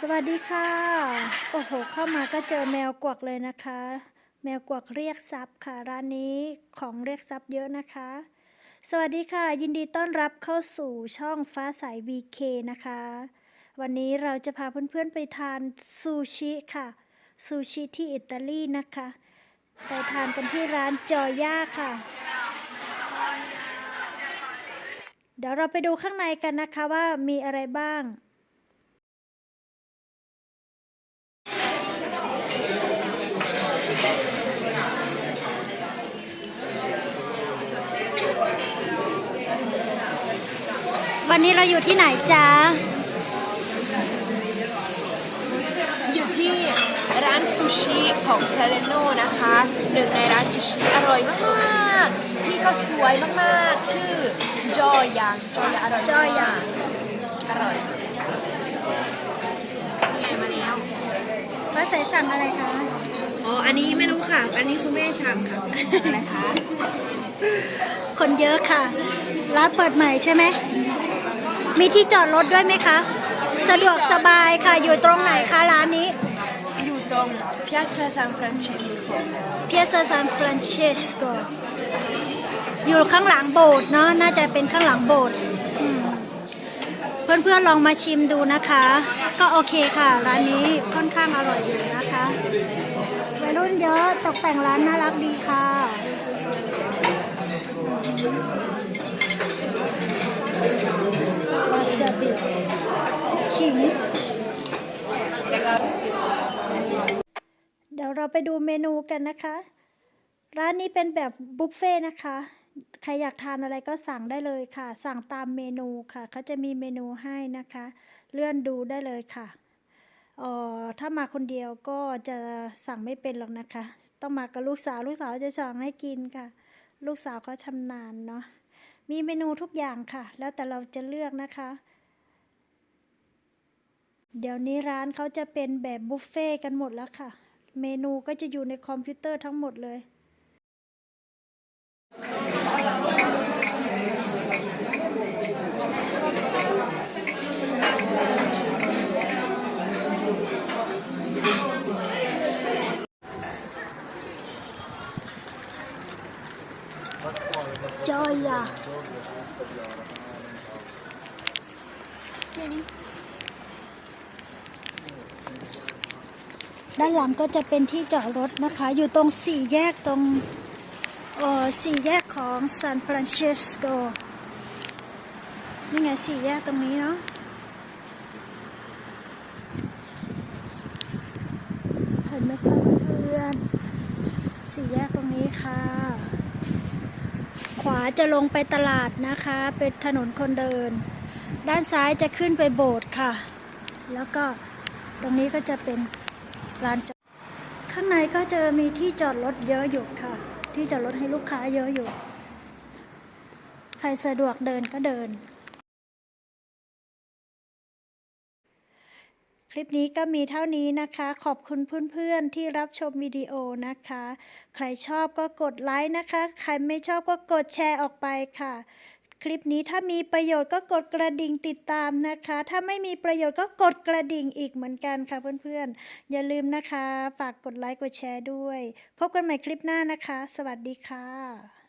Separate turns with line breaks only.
สวัสดีค่ะ โอ้โห เข้ามาก็เจอแมวกวักเลยนะคะ แมวกวักเรียกทรัพย์ค่ะ ร้านนี้ของเรียกทรัพย์เยอะนะคะ สวัสดีค่ะ ยินดีต้อนรับเข้าสู่ช่องฟ้าใส VK นะคะ วันนี้เราจะพาเพื่อนๆไปทานซูชิค่ะ ซูชิที่อิตาลีนะคะ ไปทานกันที่ร้านจอย่าค่ะ เดี๋ยวเราไปดูข้างในกันนะคะว่ามีอะไรบ้าง วันนี้เราอยู่ที่ไหนจ๊ะ
อยู่ที่ร้านซูชิของเซเรโนนะคะ หนึ่งในร้านซูชิอร่อยมากๆที่ก็สวยมากๆ ชื่อจอยังจอยังอร่อย
จอยัง
อร่อยนี่ไงมาแล้ว
ฟ้าใสสั่งอะไรคะ
อ๋อ อันนี้ไม่รู้ค่ะ อันนี้คุณแม่ทำค่ะสั่งอะไรคะ
คนเยอะค่ะ ร้านเปิดใหม่ใช่ไหม มีที่จอดรถด้วยไหมคะ สะดวกสบายค่ะ อยู่ตรงไหนคะร้านนี้
อยู่ตรง Piazza San Francesco
เพียซาซานฟรานเชสโกอยู่ข้างหลังโบสถ์เนาะ น่าจะเป็นข้างหลังโบสถ์อืม เพื่อนๆลองมาชิมดูนะคะ ก็โอเคค่ะ ร้านนี้ค่อนข้างอร่อยอยู่นะคะวัยรุ่นเยอะตกแต่งร้านน่ารักดีค่ะวาซาบิขิงเดี๋ยวเราไปดูเมนูกันนะคะ ร้านนี้เป็นแบบบุฟเฟ่ต์นะคะ ใครอยากทานอะไรก็สั่งได้เลยค่ะ สั่งตามเมนูค่ะเขาจะมีเมนูให้นะคะ เลื่อนดูได้เลยค่ะเอ่อถ้ามาคนเดียวก็จะสั่งไม่เป็นหรอกนะคะ ต้องมากับลูกสาวลูกสาวจะสั่งให้กินค่ะ ลูกสาวเขาชำนาญเนาะมีเมนูทุกอย่างค่ะ แล้วแต่เราจะเลือกนะคะ เดี๋ยวนี้ร้านเขาจะเป็นแบบบุฟเฟ่ต์กันหมดแล้วค่ะ เมนูก็จะอยู่ในคอมพิวเตอร์ทั้งหมดเลย จอยาด้านหลังก็จะเป็นที่จอดรถนะคะ อยู่ตรงสี่แยกตรงเอ่อสี่แยกของซานฟรานซิสโก นี่ไงสี่แยกตรงนี้เนาะ เห็นไหมคะเพื่อน สี่แยกตรงนี้ค่ะ ขวาจะลงไปตลาดนะคะ เป็นถนนคนเดิน ด้านซ้ายจะขึ้นไปโบสถ์ค่ะ แล้วก็ตรงนี้ก็จะเป็นลานจอดข้างในก็จะมีที่จอดรถเยอะอยู่ค่ะ ที่จอดรถให้ลูกค้าเยอะอยู่ ใครสะดวกเดินก็เดิน ลิปนี้ก็มีเท่านี้นะคะ ขอบคุณเพื่อนๆที่รับชมวิดีโอนะคะ ใครชอบก็กดไลค์นะคะ ใครไม่ชอบก็กดแชร์ออกไปค่ะ คลิปนี้ถ้ามีประโยชน์ก็กดกระดิ่งติดตามนะคะ ถ้าไม่มีประโยชน์ก็กดกระดิ่งอีกเหมือนกันค่ะเพื่อนๆ อย่าลืมนะคะ ฝากกดไลค์กดแชร์ด้วย พบกันใหม่คลิปหน้านะคะ สวัสดีค่ะ